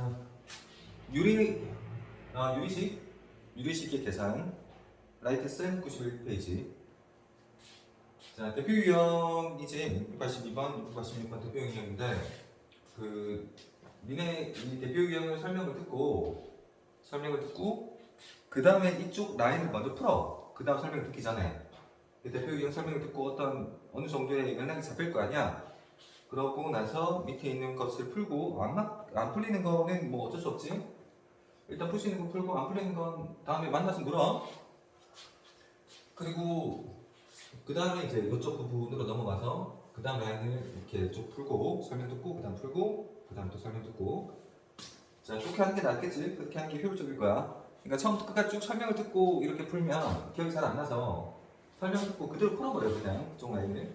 자, 유리, 아, 유리식, 유리식의 계산, 라이트 쌤 91페이지. 자, 대표 유형이지 682번, 686번 대표 유형인데 그 니네 이 대표 유형을 설명을 듣고 설명을 듣고 그 다음에 이쪽 라인을 먼저 풀어. 그 다음 설명 듣기 전에 이 대표 유형 설명을 듣고 어떤 어느 정도의 맥락이 잡힐 거 아니야. 그러고 나서 밑에 있는 것을 풀고 안, 맞- 안 풀리는 거는 뭐 어쩔 수 없지. 일단 풀수 있는 거 풀고 안 풀리는 건 다음에 만나서 물어. 그리고 그 다음에 이제 이쪽 부분으로 넘어가서 그 다음 라인을 이렇게 쭉 풀고 설명 듣고 그 다음 풀고 그 다음 또 설명 듣고 자 그렇게 하는 게 낫겠지? 그렇게 하는 게 효율적일 거야. 그러니까 처음부터 끝까지 쭉 설명을 듣고 이렇게 풀면 기억이 잘 안 나서 설명 듣고 그대로 풀어버려 그냥. 그쪽 라인을.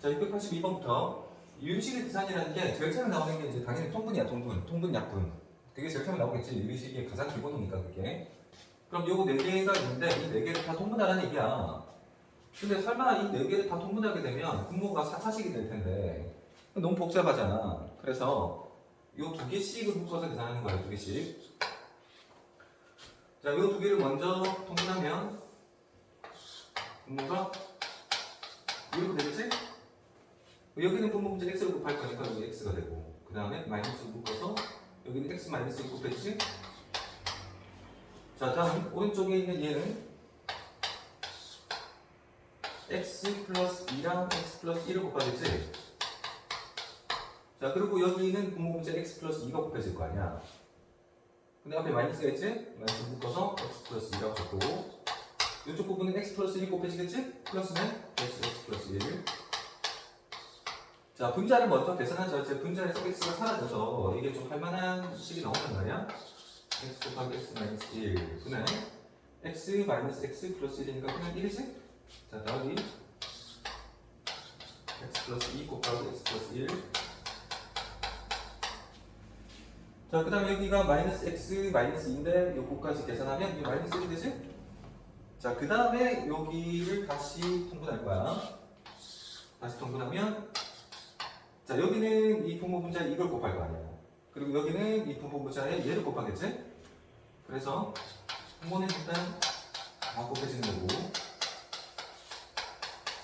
자 682번부터 유리식의 계산이라는 게 제일 처음에 나오는 게 이제 당연히 통분이야 통분 통분 약분 그게 제일 처음에 나오겠지 유리식의 가장 기본이니까 그게 그럼 요거 네 개가 있는데 이 네 개를 다 통분하라는 얘기야. 근데 설마 이 네 개를 다 통분하게 되면 분모가 사, 사식이 될 텐데 너무 복잡하잖아. 그래서 요 두 개씩을 묶어서 계산하는 거야, 두 개씩. 자, 요두 개를 먼저 통분하면 분모가 이렇게 되겠지? 여기는 분모 문제 x로 곱할 거니까 여기 x가 되고 그 다음에 마이너스 묶어서 여기는 x 마이너스 곱했지? 자 다음 오른쪽에 있는 얘는 x 플러스 2랑 x 플러스 1을 곱하겠지? 자 그리고 여기는 분모 문제 x 플러스 2가 곱해질 거 아니야 근데 앞에 마이너스가 있지? 마이너스 묶어서 x 플러스 2라고 적고 이쪽 부분은 x 플러스 1이 곱해지겠지? 플러스는 x, 플러스 1 자, 분자를 먼저 계산하자. 제 분자에서 x가 사라져서 이게 좀 할만한 식이 나온단 말이야. x 곱하기 x 마이너스 1 분의 x 마이너스 x 플러스 1이니까 그냥 1이지? 자, 더하기 x 플러스 2 곱하기 x 플러스 1 자, 그 다음에 여기가 마이너스 x 마이너스 2인데 요거까지 계산하면 이게 마이너스 1이 되지? 자, 그 다음에 여기를 다시 통분할 거야. 다시 통분하면 자 여기는 이 분모 분자에 이걸 곱할 거 아니야. 그리고 여기는 이 분모 분자에 얘를 곱하겠지? 그래서 분모는 일단 다 곱해지는 거고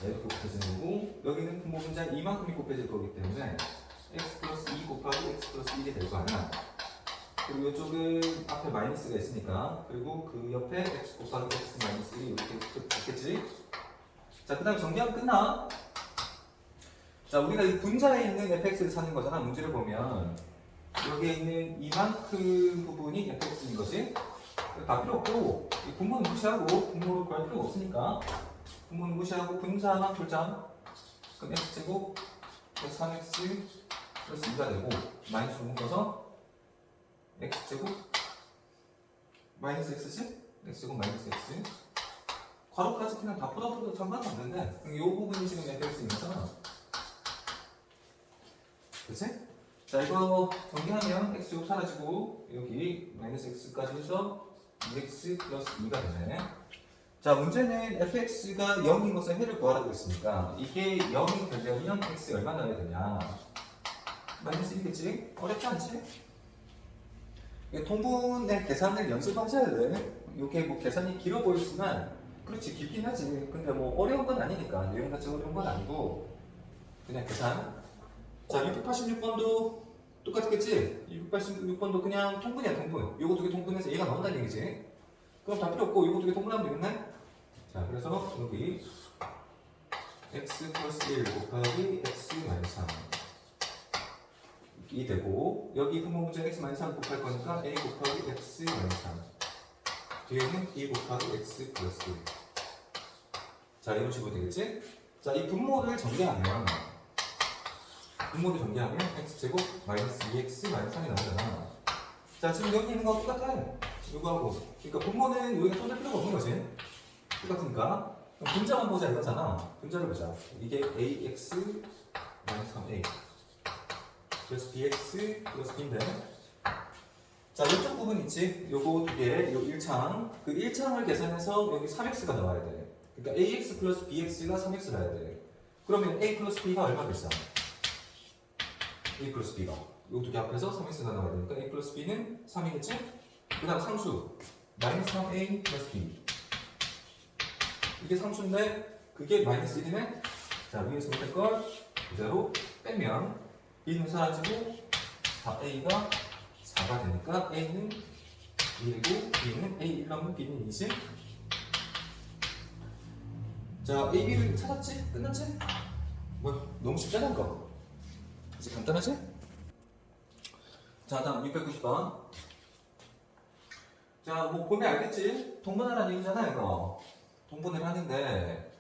얘를 곱해지는 거고 여기는 분모 분자에 이만큼이 곱해질 거기 때문에 x 플러스 2 곱하기 x 플러스 1이 될 거 아니야. 그리고 이쪽은 앞에 마이너스가 있으니까 그리고 그 옆에 x 곱하기 x 마이너스 1이 이렇게 붙겠지? 자, 그 다음 정리하면 끝나. 자, 우리가 이 분자에 있는 fx를 찾는 거잖아. 문제를 보면 여기에 있는 이만큼 부분이 fx인 거지. 다 필요 없고 이 분모는 무시하고 분모를 구할 필요가 없으니까 분모는 무시하고 분자만 풀자. 그럼 x 제곱 플러스 3x 플러스 2가 되고 마이너스 묶어서 x 제곱 마이너스 x지? x 제곱 마이너스 x 괄호까지 그냥 다 풀어도 상관은 없는데 이 부분이 지금 fx인 거잖아. 그치? 자 이거 정리하면 x 제곱 사라지고 여기 마이너스 x까지 해서 2x 플러스 2가 되네 자 문제는 fx가 0인 것을 해를 구하라고 했으니까 이게 0이 되려면 x 얼마 넣어야 되냐 마이너스 1겠지? 어렵지 않지? 통분의 계산을 연습하셔야 돼 이게 뭐 계산이 길어 보이지만 그렇지 길긴 하지 근데 뭐 어려운 건 아니니까 내용 자체가 어려운 건 아니고 그냥 계산 자, 686번도 똑같겠지? 686번도 그냥 통분이야, 통분. 요거 두 개 통분해서 얘가 나온다는 얘기지. 그럼 다 필요 없고, 요거 두 개 통분하면 되겠네? 자, 그래서 여기 x 플러스 1 곱하기 x 마이너스 3. 이 되고, 여기 분모 문제 x 마이너스 3 곱할 거니까 a 곱하기 x 마이너스 3. 뒤에는 e 곱하기 x 플러스 1. 자, 이런 식으로 되겠지? 자, 이 분모를 정리하면 분모를 정리하면 x제곱 마이너스 2x 마이너스 3이 나오잖아. 자, 지금 여기 있는 거 똑같아. 이거하고. 그러니까 분모는 여기가 손댈 필요가 없는 거지. 똑같으니까. 그럼 분자만 보자 이거잖아. 분자를 보자. 이게 ax 마이너스 3a 플러스 bx 플러스 b인데. 자, 이쪽 부분 있지? 요거 두 개, 요 1창. 그 1창을 계산해서 여기 3x가 나와야 돼. 그러니까 ax 플러스 bx가 3x 나야 돼. 그러면 a 플러스 b가 얼마 됐어? A 플러스 b가 이두개 앞에서 3x가 나와야 되니까 a 플러스 b는 3이겠지? 그 다음 상수 마이너스 3a 플러스 b 이게 상수인데 그게 마이너스 1이네 자 위에서 밑에 걸 그대로 빼면 b는 사라지고 4a가 4가 되니까 a는 1이고 b는 a 1 넣으면 b는 2지 자 a, b를 찾았지? 끝났지? 뭐야 너무 쉽잖아 이거 이제 간단하지? 자 다음 690번. 자뭐 보면 알겠지? 동분하라는 얘기잖아 이거. 동분을 하는데.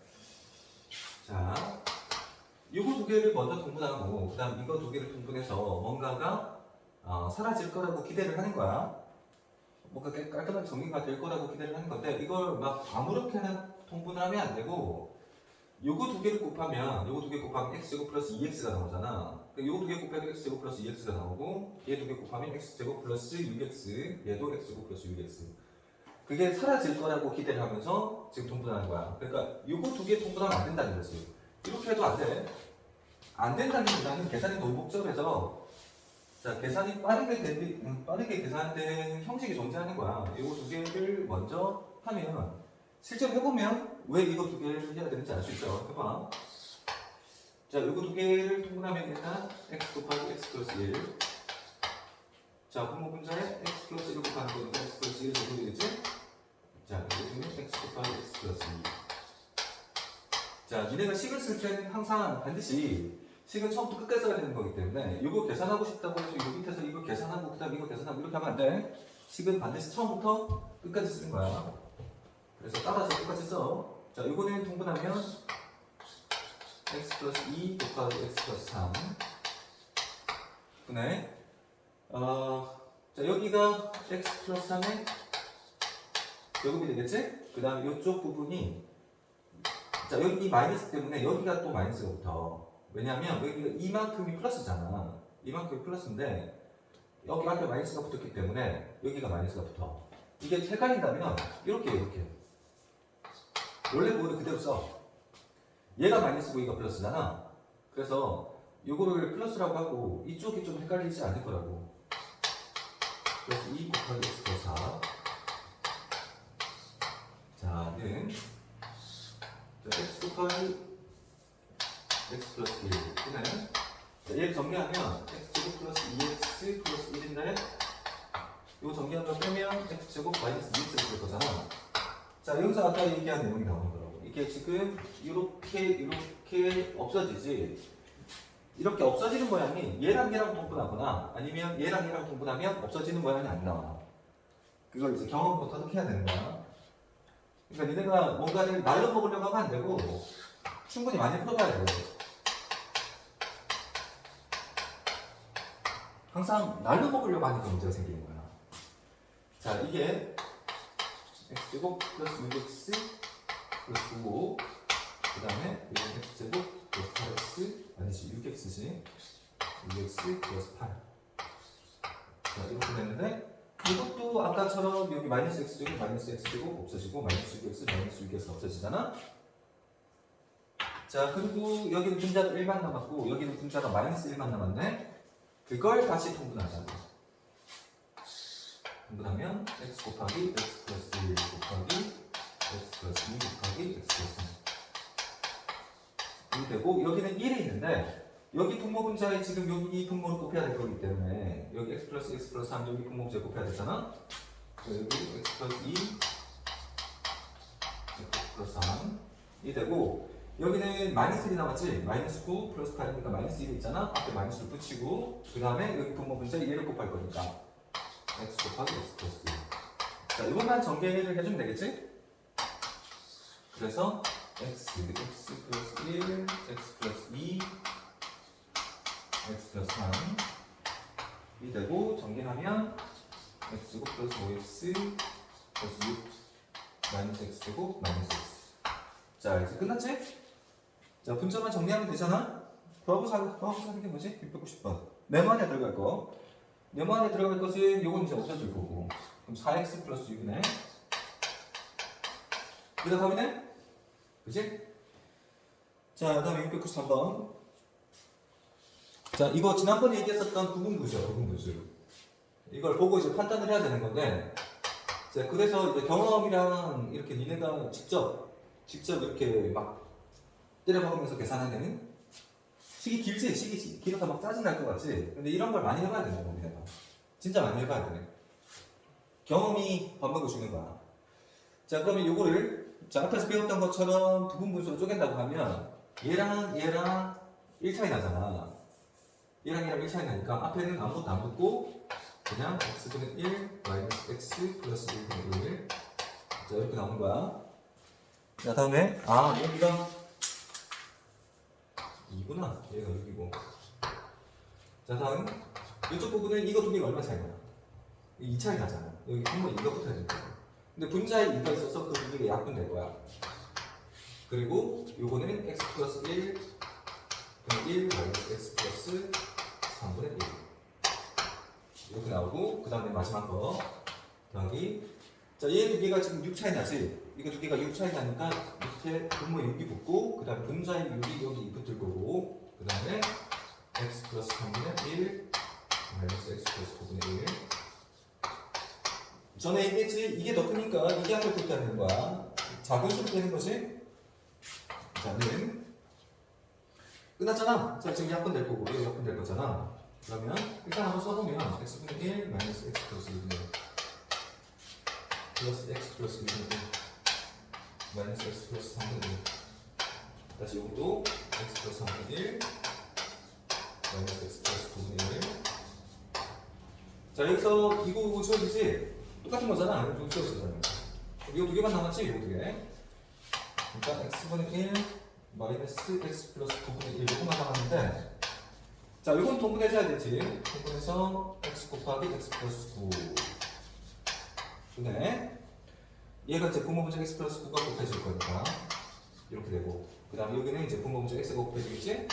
자 이거 두 개를 먼저 동분하는 거고 그 다음 이거 두 개를 동분해서 뭔가가 어, 사라질 거라고 기대를 하는 거야. 뭔가 깔- 깔끔하게 정리가 될 거라고 기대를 하는 건데 이걸 막 아무렇게나 통분을 하면 안 되고 요거 두 개를 곱하면 요거 두 개 곱하면 x제곱 플러스 2x가 나오잖아 요거 두개 곱하면 x제곱 플러스 2x가 나오고 얘 두 개 곱하면 x제곱 플러스 6x 얘도 x제곱 플러스 6x 그게 사라질 거라고 기대를 하면서 지금 통분하는 거야 그러니까 요거 두개 통분하면 안 된다는 거지 이렇게 해도 안 돼. 안 된다기보다는 계산이 너무 복잡해서 자 계산이 빠르게 되, 음, 빠르게 계산되는 형식이 존재하는 거야. 이거 두 개를 먼저 하면 실제로 해보면 왜 이거 두 개를 해야 되는지 알 수 있어. 해봐. 자 이거 두 개를 통분하면 일단 x 곱하기 x 플러스 1. 자 분모 분자에 x 플러스 1 곱하는 거니까 x 플러스 1 정도 되겠지? 자 이거는 x 곱하기 x 플러스 2. 자, 니네가 식을 쓸 때는 항상 반드시 식은 처음부터 끝까지 써야 되는 거기 때문에 이거 계산하고 싶다고 해서 이 밑에서 이거 계산하고 그다음 이거 계산하고 이렇게 하면 안 돼. 식은 반드시 처음부터 끝까지 쓰는 거야. 그래서 따라서 끝까지 써. 자, 이거는 통분하면 x 플러스 2 곱하기 x 플러스 3 분의 어, 자 여기가 x 플러스 3의 제곱이 되겠지? 그 다음에 이쪽 부분이 자 여기 이 마이너스 때문에 여기가 또 마이너스가 붙어 왜냐하면 여기가 이만큼이 플러스잖아. 이만큼이 플러스인데 여기 앞에 마이너스가 붙었기 때문에 여기가 마이너스가 붙어. 이게 헷갈린다면 이렇게 이렇게. 원래 모두 그대로 써 얘가 마이너스고 얘가 플러스잖아. 그래서 요거를 플러스라고 하고 이쪽이 좀 헷갈리지 않을 거라고. 그래서 2 곱하기 x 플러스 4 자는 자, x 곱하기 x 플러스 1 이는 자, 얘를 정리하면 x 제곱 플러스 2x 플러스 1인데 이거 정리하면 빼면 x 제곱 마이너스 2x 될 거잖아. 자 여기서 아까 얘기한 내용이 나오는 거라고. 이게 지금 이렇게 이렇게 없어지지 이렇게 없어지는 모양이 얘랑 얘랑 동분하거나 아니면 얘랑 얘랑 동분하면 없어지는 모양이 안 나와 그걸 이제 경험부터 터득해야 되는 거야 그러니까 니네가 뭔가를 날로 먹으려고 하면 안 되고 충분히 많이 풀어봐야 돼. 항상 날로 먹으려고 하니까 문제가 생기는 거야. 자, 이게 x제곱 플러스 6x 플러스 9고 그 다음에 이건 x제곱 플러스 8x 아니지 6x지 6x 플러스 8 자, 이렇게 됐는데 이것도 아까처럼 여기 마이너스 x제곱 마이너스 x제곱 없어지고 마이너스 6x 마이너스 6x 없어지잖아. 자 그리고 여기는 분자가 1만 남았고 여기는 분자가 마이너스 1만 남았네. 그걸 다시 통분하자 통분하면 x 곱하기 x 플러스 1 곱하기 x 플러스 2 곱하기 x 플러스 3 이렇게 되고 여기는 1이 있는데 여기 분모 분자에 지금 여기 분모를 곱해야 될 거기 때문에 여기 x 플러스 x 플러스 3 여기 분모 분자 곱해야 되잖아? 여기 x 플러스 2 x 플러스 3이 되고 여기는 마이너스 1이 나왔지? 마이너스 9 플러스 8이니까 마이너스 1이 있잖아? 앞에 마이너스를 붙이고 그 다음에 여기 분모 분자에 얘를 곱할 거니까 x 곱하기 x 플러스 2 자, 이것만 전개를 해주면 되겠지? 그래서 x, x 플러스 1, x 플러스 2 x 플러스 3이 되고 전개하면 x제곱 플러스 5x 플러스 6 마이너스 x제곱 마이너스 x 자 이제 끝났지? 자 분자만 정리하면 되잖아? 더하고 사는 게 뭐지? 690번 네모 안에 들어갈 거 네모 안에 들어갈 것은 요건 이제 없어질 거고 그럼 4x 플러스 6이네 이거 답이네? 그치? 자 다음에 693번 자, 이거 지난번에 얘기했었던 부분부죠, 부분부수. 이걸 보고 이제 판단을 해야 되는 건데, 자, 그래서 이제 경험이랑 이렇게 니네가 직접, 직접 이렇게 막 때려박으면서 계산하는 식이 길지, 식이 시- 길어서 막 짜증날 것 같지? 근데 이런 걸 많이 해봐야 된다고, 니네가. 진짜 많이 해봐야 돼. 경험이 밥 먹어주는 거야. 자, 그러면 요거를, 자, 앞에서 배웠던 것처럼 부분 분수로 쪼갠다고 하면, 얘랑 얘랑 1차이 나잖아. 얘랑 얘랑 1차이 나니까 앞에는 아무것도 안 붙고 그냥 x분의 1 마이너스 x 플러스 1분의 1 자, 이렇게 나오는 거야. 자, 다음에 아, 여기가 2구나. 얘가 여기고. 자, 다음 이쪽 부분은 이거 두 개가 얼마 차이 나? 2 차이 나잖아. 여기 한번 이거 붙어야 된다. 근데 분자에 2가 있어서 그두 개가 약분될 거야. 그리고 요거는 x 플러스 1 분의 1 마이너스 x 플러스 3분의 1 이렇게 나오고 그 다음에 마지막 거. 더하기. 자 얘 두 개가 지금 6 차이 나지? 이거 두 개가 6 차이 나니까 밑에 분모에 6이 붙고 그 다음에 분자에 6이 여기 붙을 거고 그 다음에 x 플러스 3분의 1 마이너스 x 플러스 9분의 1 전에 얘기했지 이게 더 크니까 이게 앞에 붙다는 거야. 작은 수로 되는 거지? 자는 끝났잖아. 자 지금 약분 될 거고 여기 약분 될 거잖아. 그러면 일단 한번 써보면 x분의 1 마이너스 x 플러스 2분의 1 플러스 x 플러스 2분의 1 마이너스 x 플러스 3분의 1 다시 이것도 x 플러스 3분의 1 마이너스 x 플러스 9분의 1자 여기서 이거 이거 지워지지? 똑같은 거잖아. 이거 지워지잖아. 이거 두 개만 남았지? 이거 두 개. 그러니까 x분의 1 마이너스 x 플러스 9분의 1 이거만 남았는데 자 이건 통분해줘야 되지 통분해서 x 곱하기 x 플러스 9 분의 얘가 이제 분모분자 x 플러스 9가 곱해질 거니까 이렇게 되고 그 다음에 여기는 이제 분모분자 x가 곱해지겠지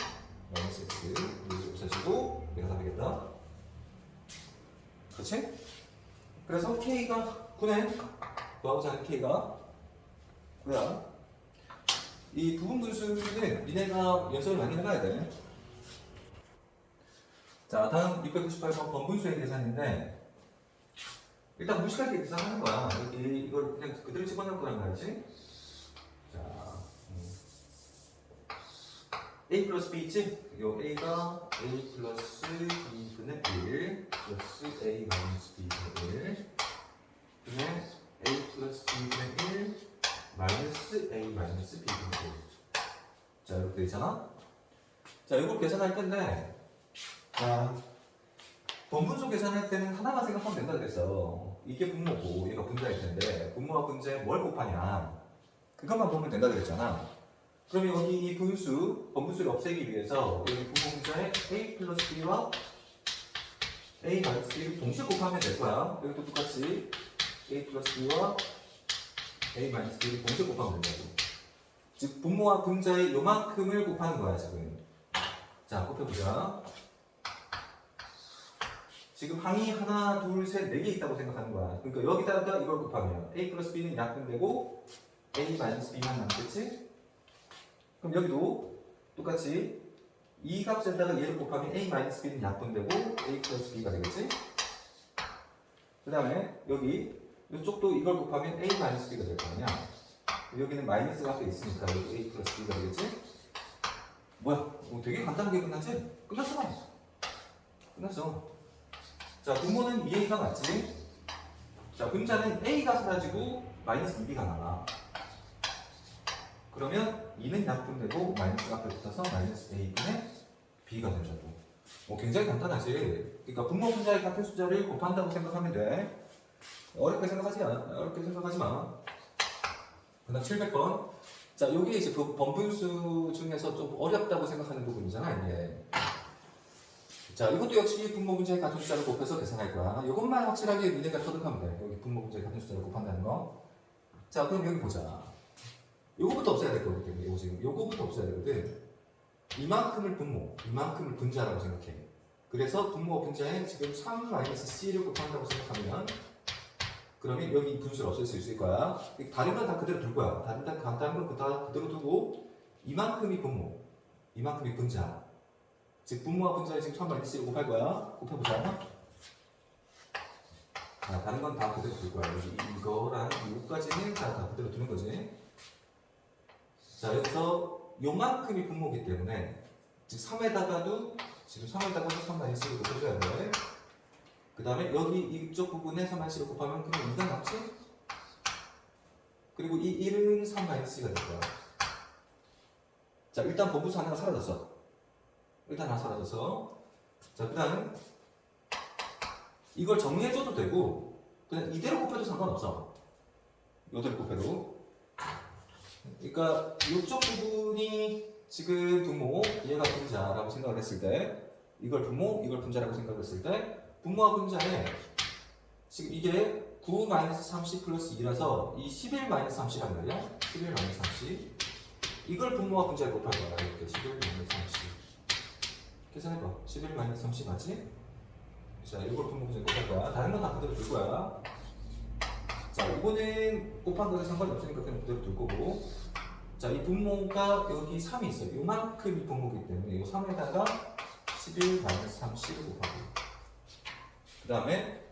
마이너스 x 이렇게 곱해지고 얘가 다 되겠다 그렇지? 그래서 k가 9네 구하고자 하는 k가 9야 이 부분 분수는 니네가 연습을 많이 해봐야 돼. 자, 다음 698번 번분수의 계산인데 일단 무식하게 계산하는 거야. 여기 이걸 그냥 그대로 집어넣을 거란 말이지. 자, 음. A 플러스 b 있지? 요 a가 a 플러스 b분의 1 플러스 a 마이너스 b분의 1 분의 a 플러스 b분의 1 마이너스 a 마이너스 b 분의 1. 자 이렇게 되잖아. 자 이거 계산할 텐데, 자 번분수 계산할 때는 하나만 생각하면 된다 그랬어. 이게 분모고 얘가 분자일 텐데 분모와 분자에 뭘 곱하냐 그것만 보면 된다 그랬잖아. 그러면 여기 이 분수 번분수를 없애기 위해서 여기 분모 분자에 a 플러스 b와 a 마이너스 b를 동시에 곱하면 될 거야. 여기도 똑같이 a 플러스 b와 a 마이너스 b를 동시에 곱하면 된다고. 즉 분모와 분자의 요만큼을 곱하는 거야 지금. 자 곱해보자. 지금 항이 하나, 둘, 셋, 네 개 있다고 생각하는 거야. 그러니까 여기다가 이걸 곱하면 a 플러스 b는 약분되고 a 마이너스 b만 남겠지? 그럼 여기도 똑같이 이 값에다가 얘를 곱하면 a 마이너스 b는 약분되고 a 플러스 b가 되겠지? 그 다음에 여기 이쪽도 이걸 곱하면 a 마이너스 b가 될 거 아니야? 여기는 마이너스가 앞에 있으니까 여기 a 플러스 b가 되겠지? 뭐야? 뭐 되게 간단하게 끝났지? 끝났어. 끝났어. 자, 분모는 2a가 맞지? 자, 분자는 a가 사라지고 마이너스 2b가 나와. 그러면 2는 약분되고 마이너스가 앞에 붙어서 마이너스 a분의 b가 된다고. 뭐 굉장히 간단하지. 그러니까 분모 분자의 같은 숫자를 곱한다고 생각하면 돼. 어렵게 생각하지 마. 어렵게 생각하지 마. 그다음 700번. 자, 여기 이제 그 번분수 중에서 좀 어렵다고 생각하는 부분이잖아, 이게. 자, 이것도 역시 분모 분자의 같은 숫자를 곱해서 계산할 거야. 이것만 확실하게 니네가 터득하면 돼. 여기 분모 분자의 같은 숫자를 곱한다는 거. 자, 그럼 여기 보자. 요거부터 없애야 될 거거든. 요거 지금 요거부터 없애야 되거든. 이만큼을 분모, 이만큼을 분자라고 생각해. 그래서 분모와 분자에 지금 3-c를 곱한다고 생각하면 그러면 여기 분수를 없앨 수 있을 거야. 다른 건 다 그대로 둘 거야. 다른 건 간단한 건다 그대로 두고 이만큼이 분모, 이만큼이 분자. 즉 분모와 분자에 지금 3 마이너스 1을 곱할 거야. 곱해보자. 자, 다른 건 다 그대로 둘 거야. 여기 이거랑 이거까지는 다, 다 그대로 두는 거지. 자, 여기서 요만큼이 분모기 때문에 즉 3에다가도 지금 3에다가도 3 마이너스 1을 곱해줘야 돼. 그 다음에 여기 이쪽 부분에 3 마이너스 1을 곱하면 그냥 2가 남지? 그리고 이 1은 3 마이너스 2가 될 거야. 자, 일단 범부수 하나가 사라졌어. 일단 하나 사라져서. 자, 그 다음 이걸 정리해줘도 되고, 그냥 이대로 곱해도 상관없어. 이대로 곱해도. 그러니까 이쪽 부분이 지금 분모, 얘가 분자라고 생각을 했을 때, 이걸 분모, 이걸 분자라고 생각을 했을 때, 분모와 분자에 지금 이게 9 마이너스 30 플러스 2라서 이 11 마이너스 30이란 말이야. 11 마이너스 30. 이걸 분모와 분자에 곱할 거야. 이렇게 11 마이너스 30. 계산해봐. 11 마이너스 30 맞지? 자, 이걸 분모 분자에 곱할 거야. 다른 건 다 그대로 둘 거야. 자, 이거는 곱한 거에 상관이 없으니까 그냥 그대로 둘 거고. 자, 이 분모가 여기 3이 있어요. 요만큼 이 분모기 때문에 이 3에다가 11 마이너스 30을 곱하고. 그 다음에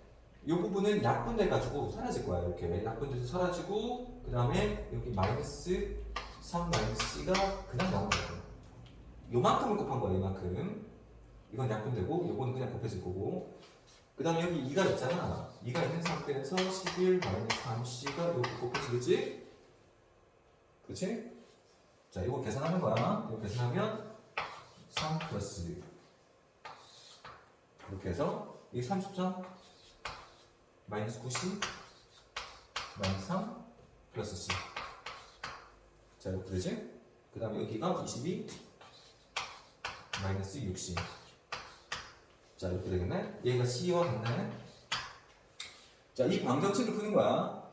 이 부분은 약분돼 가지고 사라질 거야 이렇게 약분돼서 사라지고 그 다음에 여기 마이너스 3 마이너스 C가 그냥 나오는 거예요 요만큼을 곱한 거야 이만큼 이건 약분되고 요거는 그냥 곱해질 거고 그 다음에 여기 2가 있잖아 2가 있는 상태에서 11 마이너스 3C가 여기 곱해지겠지? 그치? 자 이거 계산하는 거야 이거 계산하면 3 플러스 이렇게 해서 이게 33 마이너스 90 마이너스 3 플러스 C 자 이렇게 되지? 그 다음에 여기가 22 마이너스 60 자 이렇게 되겠네? 얘가 C와 같네 자 이 방정식을 푸는 거야.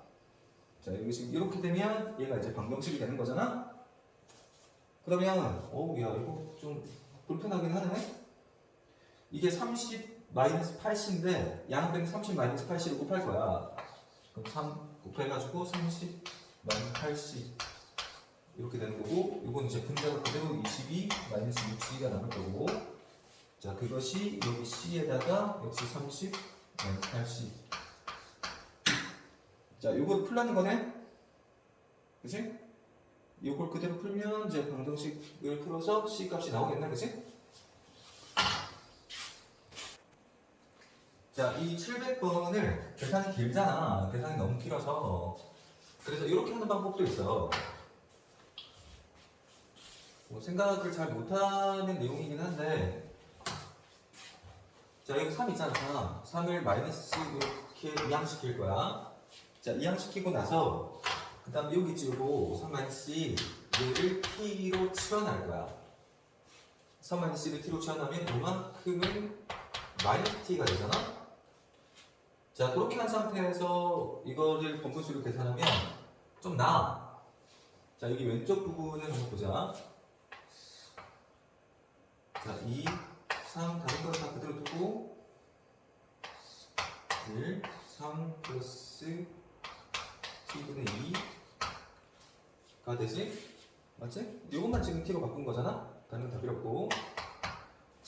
자 여기 지금 이렇게 되면 얘가 이제 방정식이 되는 거잖아? 그러면 어우 야 이거 좀 불편하긴 하네. 이게 30 마이너스 8C인데 양변이 30 마이너스 8C를 곱할 거야. 그럼 3 곱해가지고 30 마이너스 8C 이렇게 되는 거고 이건 이제 분자가 그대로 22 마이너스 6C가 남을 거고. 자 그것이 여기 C에다가 역시 30 마이너스 8C 자 요거 풀라는 거네 그치? 요걸 그대로 풀면 이제 방정식을 풀어서 C 값이 나오겠네 그치? 자, 이 700번을 계산이 길잖아. 계산이 너무 길어서. 그래서 이렇게 하는 방법도 있어. 뭐 생각을 잘 못하는 내용이긴 한데. 자, 여기 3 있잖아. 3. 3을 마이너스 이렇게 이항시킬 거야. 자, 이항시키고 나서, 그 다음에 여기 3 마이너스 얘를 t로 치환할 거야. 3 마이너스 1을 t로 치환하면 이만큼은 마이너스 t가 되잖아? 자, 그렇게 한 상태에서 이거를 분분수로 계산하면 좀 나아. 자, 여기 왼쪽 부분을 한번 보자. 자, 2, 3, 다른 거 다 그대로 두고 1, 3 플러스 t분의 2가 되지? 맞지? 이것만 지금 t로 바꾼 거잖아? 다른 건 다 필요 없고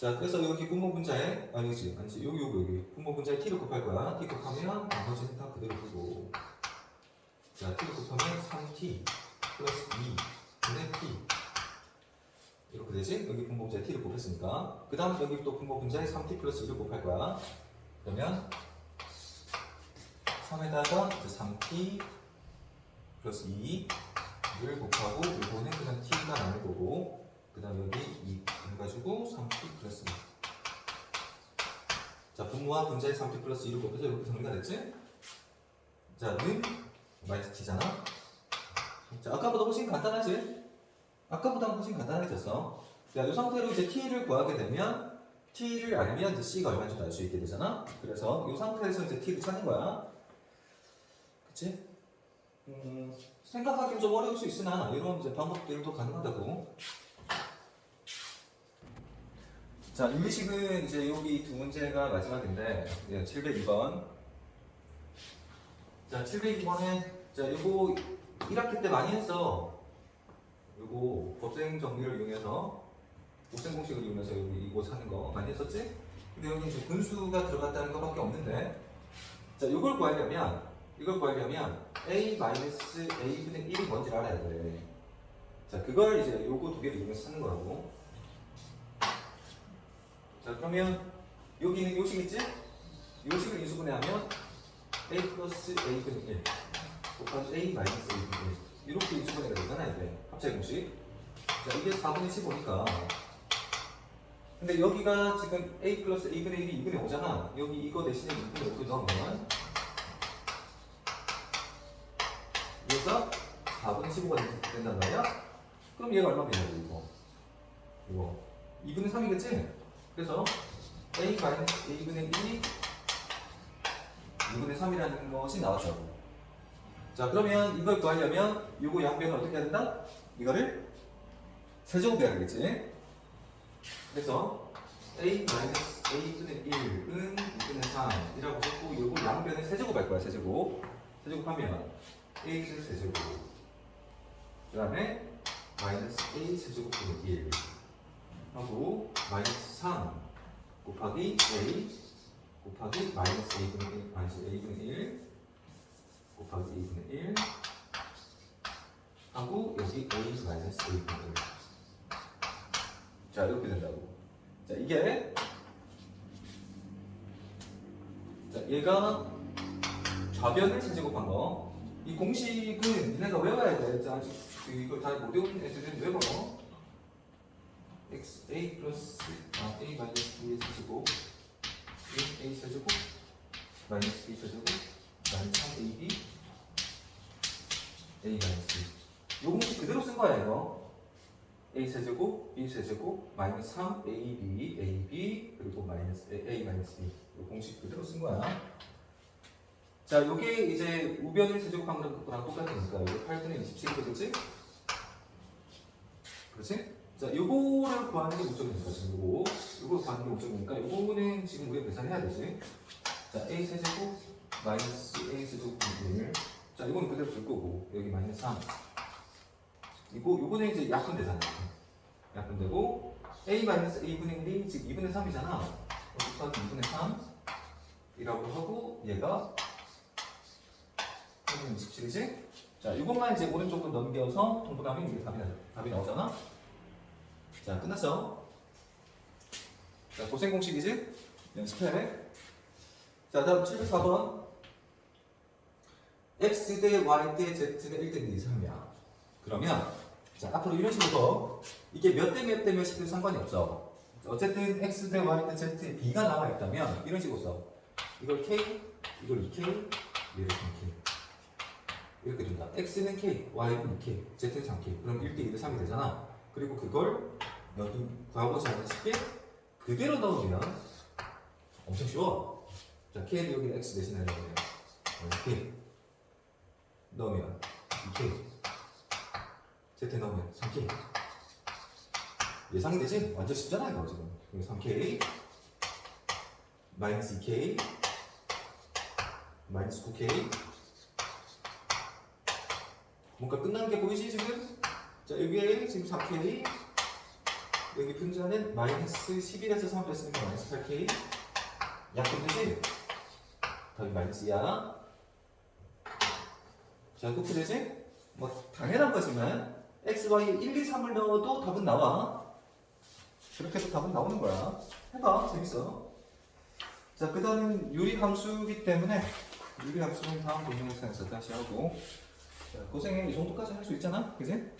자, 그래서 여기 분모 분자에 아니지, 아니지, 여기 여기 여기 분모 분자에 t를 곱할 거야. t 곱하면 나머지는 다 그대로 두고. 자, t를 곱하면 3t 플러스 2 분의 t 이렇게 되지? 여기 분모 분자에 t를 곱했으니까. 그 다음 여기 또 분모 분자에 3t 플러스 2를 곱할 거야. 그러면 3에다가 3t 플러스 2를 곱하고 이거는 그냥 t가 남을 거고. 그 다음 여기 2 해가지고 3t 플러스 2. 자, 분모와 분자의 3t 플러스 2를 곱해서 이렇게 정리가 됐지? 자, 는 마이너스 t잖아? 자, 아까보다 훨씬 간단하지? 아까보다 훨씬 간단해졌어. 자, 이 상태로 이제 t를 구하게 되면 t를 알면 이제 c가 얼마인지 알 수 있게 되잖아? 그래서 이 상태에서 이제 t를 찾는 거야. 그치? 음, 생각하기는 좀 어려울 수 있으나 이런 이제 방법들도 가능하다고. 자, 유리식은 이제 여기 두 문제가 마지막인데, 예, 702번. 자, 702번에, 자, 요거 1학기 때 많이 했어. 요거 법생 정리를 이용해서. 곱셈 공식을 이용해서 여기 이거 사는 거 많이 했었지? 근데 여기 이제 분수가 들어갔다는 것밖에 없는데 자 이걸 구하려면 이걸 구하려면 a 마이너스 a분의 1이 뭔지를 알아야 돼. 자 그걸 이제 요거 두 개를 이용해서 찾는 거라고. 자 그러면 여기는 요식 있지? 요식을 인수분해하면 a 플러스 a분의 1 곱하기 a 마이너스 a분의 1 이렇게 인수분해가 되잖아 이게 합차의 공식. 자 이게 4분의 15니까 근데 여기가 지금 a 플러스 a분의 1이 2분의 5잖아 여기 이거 대신에 2분의 5를 넣으면 얘가 4분의 15가 된단 말이야? 그럼 얘가 얼마 되냐고 이거 이거 2분의 3이겠지? 그래서 a 마이너스 a분의 1이 2분의 3이라는 것이 나왔다고 자 그러면 이걸 구하려면 이거 양변을 어떻게 해야 된다? 이거를 세제곱해야 되겠지? 그래서 a 마이너스 a분의 1은 2분의 3이라고 했고 이거 양변을 세제곱할 거야 세제곱 세제곱하면 a는 세제곱 그 다음에 마이너스 a 세제곱 분의 1 하고 마이너스 3 곱하기 a 곱하기 마이너스 a분의 1 마이너스 a분의 1 곱하기 a분의 1 하고 여기 a 마이너스 a분의 1 자 이렇게 된다고. 자 이게 자 얘가 좌변을 세제곱한 거. 이 공식은 니네가 외워야 돼. 자, 아직 그 이걸 다못 외우는 애들은 외워. x a 플러스 아, a 마이너스 b의 세제곱 a, a 세제곱 마이너스 b 세제곱 마이너스 3ab a 마이너스. 요 공식 그대로 쓴 거야 이거. a 세제곱 b 세제곱 마이너스 3 ab ab 그리고 마이너스 a, 마이너스 b. 요 공식 그대로 쓴 거야. 자, 요게 이제 우변을 세제곱한 거랑 똑같으니까 이거 8분의 27이겠지? 그렇지? 자, 요거를 구하는 게 목적이니까 지금 요거 요걸 구하는 게 목적이니까 요거는 지금 우리가 계산해야 되지? 자, a 세제곱 마이너스 a 세제곱 분의 1 자, 이거는 그대로 둘 거고 여기 마이너스 3 이거 요거는 이제 약분되잖아. 약분되고 a 마이너스 a분의 1이 지금 2분의 3이잖아. 곱하기 2분의 3 이라고 하고 얘가 27이지? 자, 이것만 이제 오른쪽으로 넘겨서 통분하면 이게 답이, 나, 답이 나오잖아? 자, 끝났어. 자, 고생 공식이지? 연습해. 자, 다음 74번. x 대 y 대 z는 1대 2, 3이야. 그러면, 자, 앞으로 이런 식으로 이게 몇 대 몇 대 몇이든 상관이 없어. 어쨌든 x 대 y 대 z에 b가 나와 있다면 이런 식으로 써. 이걸 k, 이걸 2k, 얘를 3k. 이렇게 된다. x는 k, y는 2k, z는 3k. 그럼 1대 2대 3이 되잖아. 그리고 그걸 여기 하는 쉽게 그대로 넣으면 엄청 쉬워. 자, k는 여기 x 대신에 넣으면 k 넣으면 2k, z 넣으면 3k. 예상이 되지? 완전 쉽잖아 이거 지금. 여기 3k 마이너스 2k 마이너스 9k 뭔가 끝난 게 보이지 지금? 자 여기에 지금 4K 여기 분자는 마이너스 11에서 3 뺐으니까 마이너스 8K 약분되지? 답이 마이너스야 자 그렇게 되지? 뭐 당연한 거지만 x, y 1, 2, 3을 넣어도 답은 나와. 그렇게 해서 답은 나오는 거야. 해봐 재밌어. 자 그 다음은 유리함수기 때문에 유리함수는 다음 동영상에서 다시 하고. 자, 고생해 이 정도까지 할 수 있잖아, 그지?